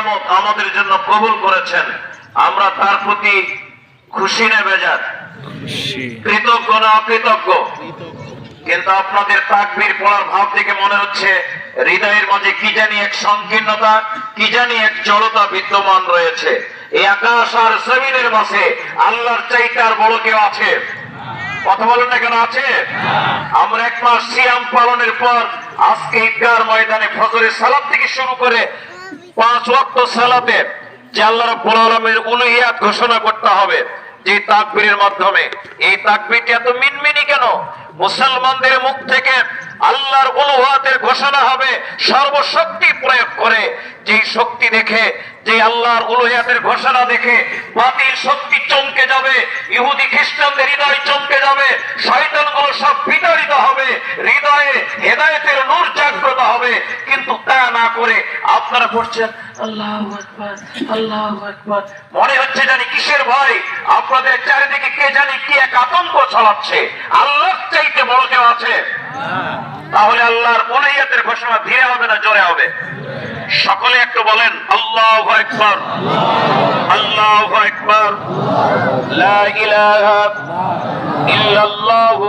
নিয়ামত আমাদের জন্য কবুল করেছেন। আমরা তার প্রতি খুশি না বেজার। কৃতজ্ঞ না অকৃতজ্ঞ? কিন্তু আপনাদের তাকবীর পড়ার ভাব দেখে মনে হচ্ছে, হৃদয়ের মাঝে কি জানি এক সংকীর্ণতা, কি জানি এক জড়তা বিদ্যমান রয়েছে। এই আকাশ আর জমিনের মাঝে আল্লাহর চাইতে আর বড় কেউ আছে? কথা বলেন না কেন আছে? আমরা এক মাস সিয়াম পালনের পর আজকে ঈদগার ময়দানে ফজরের সালাত থেকে শুরু করে পাঁচ ওয়াক্ত সালাতে যে আল্লাহ রাব্বুল আলামিনের উলুহিয়াত ঘোষণা করতে হবে যে তাকবীরের মাধ্যমে। এই তাকবীরটি এত মিনমিনি কেন? মুসলমানদের মুখ থেকে আল্লাহর উলুহাতের ঘোষণা হবে, সর্বশক্তি প্রয়োগ করে। যে শক্তি দেখে যে আল্লাহর উলুহিয়াতের ঘোষণা দেখে, বাতিল শক্তি চমকে যাবে, ইহুদি খ্রিস্টানদের হৃদয় চমকে যাবে, শয়তানগুলো সব বিতাড়িত হবে, হৃদয়ে হেদায়েতের নূর জাগ্রত হবে। কিন্তু না করে আপনারা পড়ছেন, আল্লাহ আল্লাহ মনে হচ্ছে জানি কিসের ভয়? আপনাদের চারিদিকে কে জানি কি এক আতঙ্ক আল্লাহ চাইতে বড় কেউ আছে? তাহলে আল্লাহর উলুহিয়াতের ঘোষণা ধীরে হবে না জোরে হবে? সকলে একটু বলেন, আল্লাহ আকবার, আল্লাহ ইল্লাল্লাহু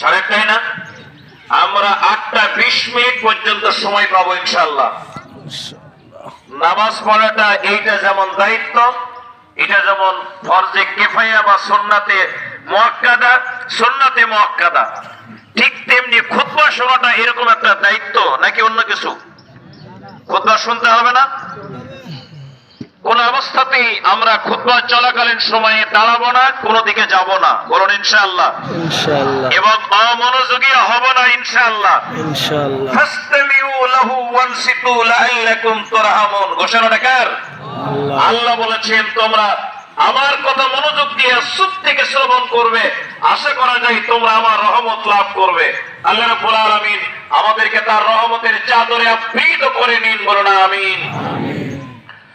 সাড়ে আটটায় না? আমরা আটটা বিশ মিনিট পর্যন্ত সময় পাবো ইনশাল্লাহ নামাজ পড়াটা এইটা যেমন দায়িত্ব, এটা যেমন ফরজে কেফায়া বা সন্নাতে মোয়াক্কাদা সন্নাতে মোয়াক্কাদা। ঠিক তেমনি খুতবা শোনাটা এরকম একটা দায়িত্ব নাকি অন্য কিছু? খুতবা শুনতে হবে না? কোন অবস্থাতেই আমরা খুতবা চলাকালীন সময়ে দাঁড়াবো না কোনো দিকে যাব না। বলুন ইনশাআল্লাহ। এবং অমনোযোগী হব না ইনশাআল্লাহ। ঘোষণাটা কার? আল্লাহ। বলেছেন তোমরা আমার কথা মনোযোগ দিয়ে সুখ থেকে শ্রবণ করবে। আশা করা যায় তোমরা আমার রহমত লাভ করবে। আল্লাহ রাব্বুল আলামিন আমাদেরকে তার রহমতের চাদরে আবৃত করে নিন। বলুন আমিন।